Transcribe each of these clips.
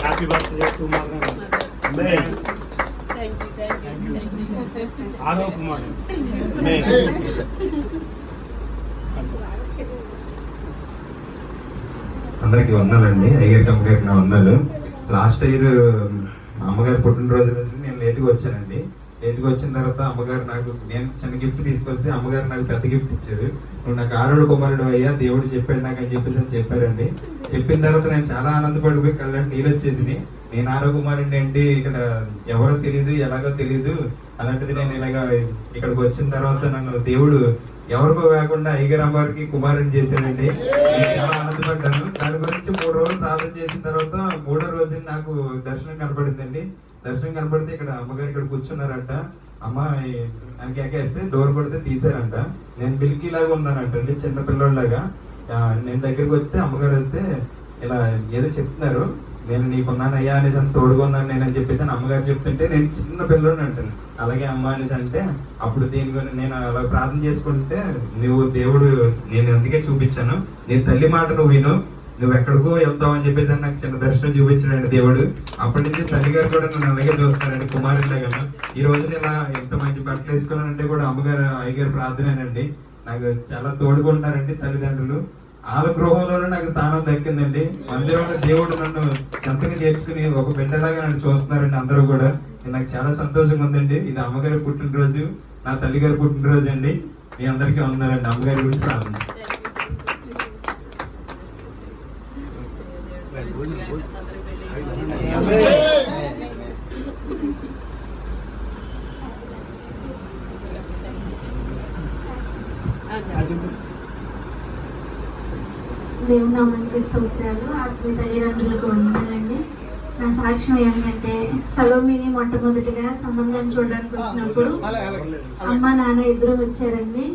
Happy birthday to you Adav Kumar అందరికి వందాలండి. అయ్యగారికి అమ్మగారికి నా వందాలు. లాస్ట్ ఇయర్ అమ్మగారు పుట్టినరోజు రోజు నేను లేట్గా వచ్చానండి. లేట్గా వచ్చిన తర్వాత అమ్మగారు నాకు నేను చిన్న గిఫ్ట్ తీసుకొస్తే అమ్మగారు నాకు పెద్ద గిఫ్ట్ ఇచ్చారు. నువ్వు నాకు ఆరుడు కుమారుడు అయ్యా దేవుడు చెప్పాడు నాకు అని చెప్పేసి అని చెప్పారండి. చెప్పిన తర్వాత నేను చాలా ఆనందపడిపోయి కళ్ళంటే నీళ్ళు వచ్చేసింది నేను ఆరో కుమారుడిని ఏంటి ఇక్కడ ఎవరో తెలియదు ఎలాగో తెలియదు అలాంటిది నేను ఇలాగా ఇక్కడికి వచ్చిన తర్వాత నన్ను దేవుడు ఎవరికో కాకుండా అయ్యగారు అమ్మవారికి కుమారుని చేశాడండి. నేను చాలా ఆనందపడ్డాను. దాని గురించి మూడు రోజులు ప్రార్థన చేసిన తర్వాత మూడో రోజు నాకు దర్శనం కనపడిందండి. దర్శనం కనపడితే ఇక్కడ అమ్మగారు ఇక్కడ కూర్చున్నారంట. అమ్మ నాకు ఎక్కేస్తే డోర్ కొడితే తీసారంట నేను మిల్కీ లాగా ఉన్నానంట అండి చిన్న పిల్లోడిలాగా. నేను దగ్గరికి వస్తే అమ్మగారు వస్తే ఇలా ఏదో చెప్తున్నారు. నేను నీకున్నాను అయ్యా అనేసి అని తోడుకున్నాను నేను అని చెప్పేసి అని అమ్మగారు చెప్తుంటే నేను చిన్న పిల్లోని అంటాను. అలాగే అమ్మ అనేసి అంటే అప్పుడు దీని గురించి నేను అలా ప్రార్థన చేసుకుంటే నువ్వు దేవుడు నేను అందుకే చూపించాను. నీ తల్లి మాట నువ్వు విను. నువ్వు ఎక్కడికో వెళ్తావు అని చెప్పేసి అని నాకు చిన్న దర్శనం చూపించాడండి దేవుడు. అప్పటి నుంచి తల్లి గారు కూడా నన్ను అలాగే చూస్తారండి కదా ఈ రోజు నేను ఎంత మంచి బట్టలు వేసుకున్నానంటే కూడా అమ్మగారు అయ్యగారు ప్రార్థనేనండి. నాకు చాలా తోడుకుంటారండి తల్లిదండ్రులు. వాళ్ళ గృహంలోనే నాకు స్థానం దక్కిందండి. మందిరంలో దేవుడు నన్ను చెంతగా చేర్చుకుని ఒక బిడ్డలాగా నన్ను చూస్తున్నారండి అందరూ కూడా. ఇది నాకు చాలా సంతోషంగా ఉందండి. ఇది అమ్మగారి పుట్టినరోజు నా తల్లిగారి పుట్టినరోజు అండి. మీ అందరికీ ఉన్నారండి అమ్మగారి గురించి ప్రార్థించి దేవుని నామానికి స్తోత్రాలు. ఆత్మీయ తల్లిదండ్రులకు వందనాలండి. నా సాక్ష్యం ఏంటంటే సలోమిని మొట్టమొదటిగా సంబంధం చూడడానికి వచ్చినప్పుడు అమ్మ నాన్న ఇద్దరు వచ్చారండి.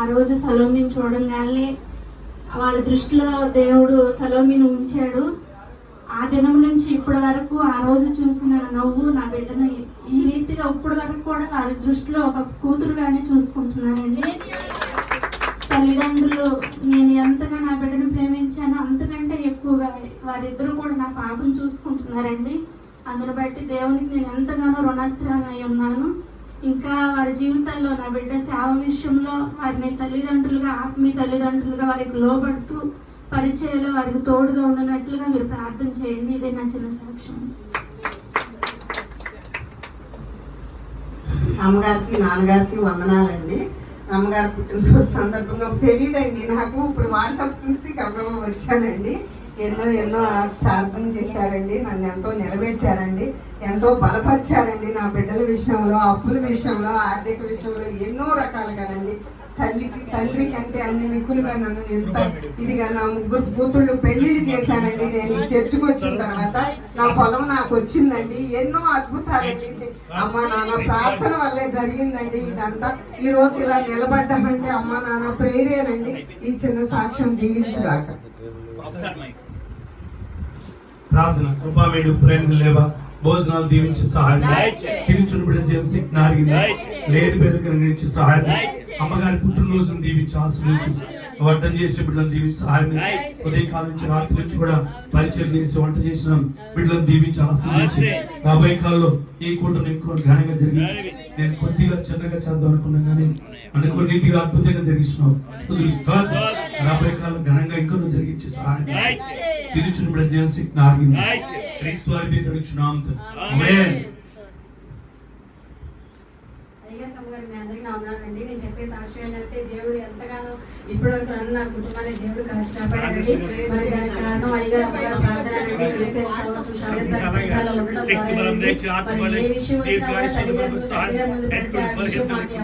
ఆ రోజు సలోమిని చూడంగానే వాళ్ళ దృష్టిలో దేవుడు సలోమిని ఉంచాడు. ఆ దినం నుంచి ఇప్పటి వరకు ఆ రోజు చూసిన నవ్వు నా బిడ్డను ఈ రీతిగా ఇప్పటి వరకు కూడా వారి దృష్టిలో ఒక కూతురుగానే చూసుకుంటున్నానండి. తల్లిదండ్రులు నేను ఎంతగా నా బిడ్డను ప్రేమించానో అంతకంటే ఎక్కువగా వారిద్దరూ కూడా నా పాపను చూసుకుంటున్నారండి. అందును బట్టి దేవునికి నేను ఎంతగానో రుణస్థిరాన్ని ఉన్నాను. ఇంకా వారి జీవితాల్లో నా బిడ్డ సేవ విషయంలో వారిని తల్లిదండ్రులుగా ఆత్మీయ తల్లిదండ్రులుగా వారికి లోబడుతూ పరిచయలో వారికి తోడుగా ఉండనట్లుగా మీరు ప్రార్థన చేయండి. ఇదే నా చిన్న సాక్ష్యం. అమ్మగారికి నాన్నగారికి వందనాలండి. అమ్మగారు పుట్టినరోజు సందర్భంగా. తెలియదండి నాకు ఇప్పుడు వాట్సాప్ చూసి గబగబా వచ్చానండి. ఎన్నో ఎన్నో ప్రార్థన చేశారండి. నన్ను ఎంతో నిలబెట్టారండి. ఎంతో బలపరిచారండి నా బిడ్డల విషయంలో అప్పుల విషయంలో ఆర్థిక విషయంలో ఎన్నో రకాలుగానండి. తల్లికి తండ్రి కంటే అన్ని మిక్కులుగా నన్ను ఎంత ఇదిగా నా ముగ్గురు కూతుళ్ళు పెళ్ళిళ్ళు చేశానండి నేను చర్చకు చర్చికి వచ్చిన తర్వాత నా పొలం నాకు వచ్చిందండి. ఎన్నో అద్భుతాలండి అమ్మ నాన్న ప్రార్థన వల్లే జరిగిందండి ఇదంతా. ఈ రోజు ఇలా నిలబడ్డామంటే అమ్మ నాన్న ప్రేరేనండి. ఈ చిన్న సాక్ష్యం దీవించుగాక. ప్రార్థన కృపామేడు ప్రేమ లేవా భోజనాలు దీవించి సహాయం. తిరుచుని బిడ్డ జనసిక్ నారిగింది. లేని పేదకర నుంచి సహాయం. అమ్మగారి పుట్టినరోజును దీవించి ఆశ్రయించి వంటం చేసే బిడ్డలను దీవించి సహాయం. ఉదయకాలం నుంచి రాత్రి నుంచి కూడా పరిచయం చేసి వంట చేసిన బిడ్డలను దీవించి ఆశ్రయించి రాబోయే కాలంలో ఈ కూటమి ఇంకో ఘనంగా జరిగించి నేను కొద్దిగా చిన్నగా చేద్దాం అనుకున్నాను కానీ అనుకో నీతిగా అద్భుతంగా జరిగిస్తున్నావు. రాబోయే కాలం ఘనంగా ఇంకో జరిగించి సహాయం. తిరుచుని బిడ్డ జనసిక్ నారిగింది క్రీస్తు వారి పేరు అడుగుచున్నాం ఆమేన్ అయ్యగారు అమ్మగారు మీ వందనాలండి నేను చెప్పే సాక్ష్యం ఏంటంటే దేవుడు ఎంతగానో ఇప్పటి వరకు నన్ను నా కుటుంబాన్ని దేవుడు కాచి కాపాడండి మరి దానికి కారణం అయ్యగారు అమ్మగారు ప్రార్థనండి క్రిస్టియన్ సంవత్సరం ఉండడం మరి ఏ విషయం వచ్చినా కూడా ముందు ఆ విషయం మాకు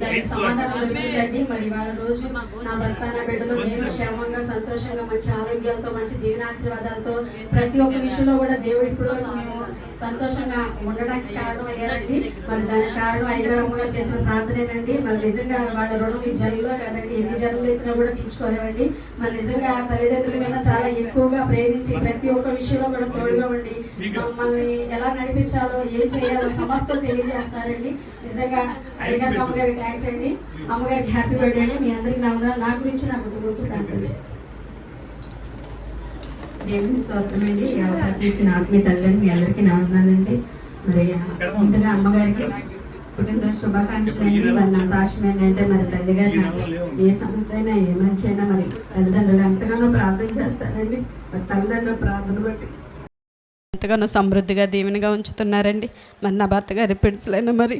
దానికి సమాధానం దొరుకుతుందండి మరి వాళ్ళ రోజు నా భర్త నా బిడ్డలు నేను క్షేమంగా సంతోషంగా మంచి ఆరోగ్యాలతో మంచి దీవెనాశీర్వాదాలతో ప్రతి ఒక్క విషయంలో కూడా దేవుడు ఇప్పుడు మేము సంతోషంగా ఉండడానికి కారణం అయ్యారండి. మరి దానికి కారణం అయ్యగారు గారు చేసిన ప్రార్థనేనండి. మరి నిజంగా వాళ్ళ రుణం ఈ జన్మలో కాదండి. ఎన్ని జన్మలు ఎత్తినా కూడా తీర్చుకోలేమండి. మరి నిజంగా ఆ తల్లిదండ్రుల మీద చాలా ఎక్కువగా ప్రేమించి ప్రతి ఒక్క విషయంలో కూడా తోడుగా ఉండి మమ్మల్ని ఎలా నడిపించాలో ఏం చేయాలో సమస్తం తెలియజేస్తారండి. నిజంగా అయ్యగారికి అమ్మగారికి థ్యాంక్స్ అండి. అమ్మగారికి హ్యాపీ బర్త్డే అండి. మీ అందరికీ నా నా గురించి నా కుటుంబం గురించి ప్రార్థించండి. దేవుని స్తోత్రమండి ఈ అవకాశం ఇచ్చిన ఆత్మీయ తల్లిని మీ అందరికీ నా మరి ముందుగా అమ్మగారికి పుట్టినరోజు శుభాకాంక్షలు అండి మరి నా సాక్ష్యం ఏంటంటే మరి తల్లిగారు నాకు ఏ సమస్య అయినా ఏ మంచి అయినా మరి తల్లిదండ్రులు ఎంతగానో ప్రార్థన చేస్తారండి. మరి తల్లిదండ్రుల ప్రార్థన బట్టి ఎంతగానో సమృద్ధిగా దీవెనగా ఉంచుతున్నారండి. మరి నా భర్త గారి పిడుచులైన మరి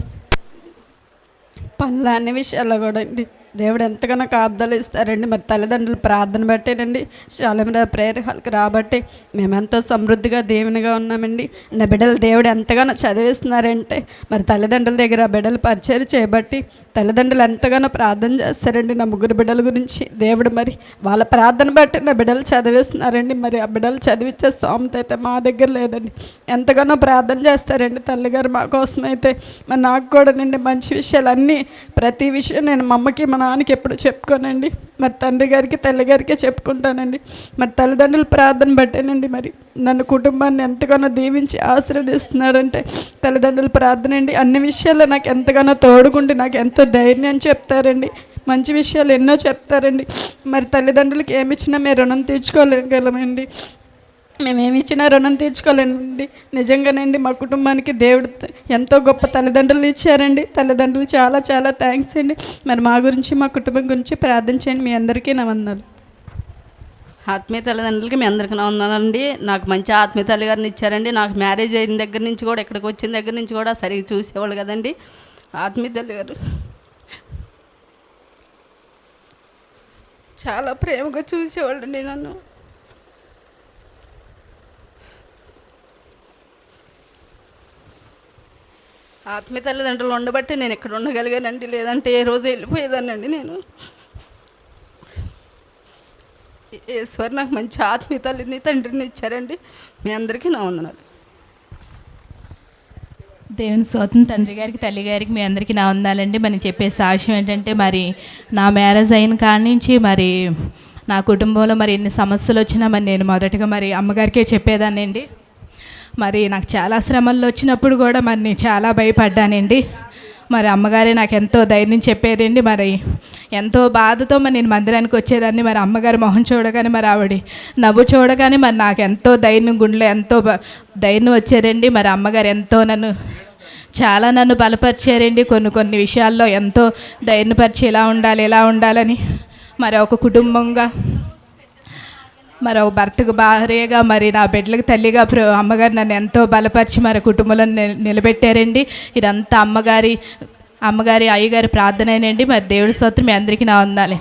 పనులు అన్ని విషయాల్లో కూడా అండి దేవుడు ఎంతగానో కాపుదలు ఇస్తారండి. మరి తల్లిదండ్రులు ప్రార్థన బట్టేనండి. శాలమరా ప్రేయర్ హాల్కి రాబట్టి మేము ఎంతో సమృద్ధిగా దేవునిగా ఉన్నామండి. నా బిడ్డలు దేవుడు ఎంతగానో చదివిస్తున్నారంటే మరి తల్లిదండ్రుల దగ్గర బిడ్డలు పరిచయం చేయబట్టి తల్లిదండ్రులు ఎంతగానో ప్రార్థన చేస్తారండి నా ముగ్గురు బిడ్డల గురించి. దేవుడు మరి వాళ్ళ ప్రార్థన బట్టి నా బిడ్డలు చదివిస్తున్నారండి. మరి ఆ బిడ్డలు చదివించే స్తోమత అయితే మా దగ్గర లేదండి. ఎంతగానో ప్రార్థన చేస్తారండి తల్లిగారు మా కోసం అయితే మరి నాకు కూడా నండి మంచి విషయాలు అన్నీ ప్రతి విషయం నేను మా అమ్మకి మన నాన్నకి ఎప్పుడు చెప్పుకోనండి మరి తండ్రి గారికి తల్లిగారికే చెప్పుకుంటానండి. మరి తల్లిదండ్రుల ప్రార్థన బట్టేనండి మరి. నన్ను కుటుంబాన్ని ఎంతగానో దీవించి ఆశీర్వదిస్తున్నాడంటే తల్లిదండ్రుల ప్రార్థన అండి. అన్ని విషయాల్లో నాకు ఎంతగానో తోడుకుండి నాకు ఎంతో ధైర్యం చెప్తారండి. మంచి విషయాలు ఎన్నో చెప్తారండి. మరి తల్లిదండ్రులకి ఏమి ఇచ్చినా మేము రుణం తీర్చుకోలేగలమండి మేమేమి ఇచ్చినా రుణం తీర్చుకోలేనండి. నిజంగానండి మా కుటుంబానికి దేవుడు ఎంతో గొప్ప తల్లిదండ్రులు ఇచ్చారండి. తల్లిదండ్రులు చాలా చాలా థ్యాంక్స్ అండి. మరి మా గురించి మా కుటుంబం గురించి ప్రార్థించండి మీ అందరికీ నా వందనాలు. ఆత్మీయ తల్లిదండ్రులకి మీ అందరికీ నా నాకు మంచి ఆత్మీయ తల్లిగారిని ఇచ్చారండి. నాకు మ్యారేజ్ అయిన దగ్గర నుంచి కూడా ఇక్కడికి వచ్చిన దగ్గర నుంచి కూడా సరిగ్గా చూసేవాళ్ళు కదండి. ఆత్మీయ తల్లిగారు చాలా ప్రేమగా చూసేవాళ్ళండి నన్ను. ఆత్మీయ తల్లిదండ్రులు ఉండబట్టి నేను ఇక్కడ ఉండగలిగానండి? లేదంటే ఏ రోజు వెళ్ళిపోయేదానండి నేను. ఈశ్వర్ నాకు మంచి ఆత్మీయ తల్లిని తండ్రిని ఇచ్చారండి. మీ అందరికీ నా వందనాలు. దేవుని సోతం తండ్రి గారికి తల్లి గారికి మీ అందరికీ నా వందాలండి. మనం చెప్పే సాక్ష్యం ఏంటంటే మరి నా మ్యారేజ్ అయిన కాడి నుంచి మరి నా కుటుంబంలో మరి ఎన్ని సమస్యలు వచ్చినా మరి నేను మొదటగా మరి అమ్మగారికే చెప్పేదానండి మరి నాకు చాలా శ్రమలు వచ్చినప్పుడు కూడా మరి నేను చాలా భయపడ్డానండి. మరి అమ్మగారే నాకు ఎంతో ధైర్యం చెప్పేదండి. మరి ఎంతో బాధతో మరి నేను మందిరానికి వచ్చేదాన్ని. మరి అమ్మగారి మొహం చూడగానే మరి ఆవిడ నవ్వు చూడగానే మరి నాకు ఎంతో ధైర్యం గుండెలో ఎంతో బ- ధైర్యం వచ్చారండి మరి అమ్మగారు ఎంతో నన్ను చాలా నన్ను బలపరిచారండి. కొన్ని కొన్ని విషయాల్లో ఎంతో ధైర్యపరిచి ఇలా ఉండాలి ఇలా ఉండాలని. మరి ఒక కుటుంబంగా మరి ఒక భర్తకు భార్యగా మరి నా బిడ్డలకు తల్లిగా అమ్మగారు నన్ను ఎంతో బలపరిచి మరి కుటుంబంలో నిలబెట్టారండి. ఇదంతా అమ్మగారి అమ్మగారి అయ్యగారి ప్రార్థనేనండి మరి దేవుడి స్తోత్రం మీ అందరికీ నా వందాలి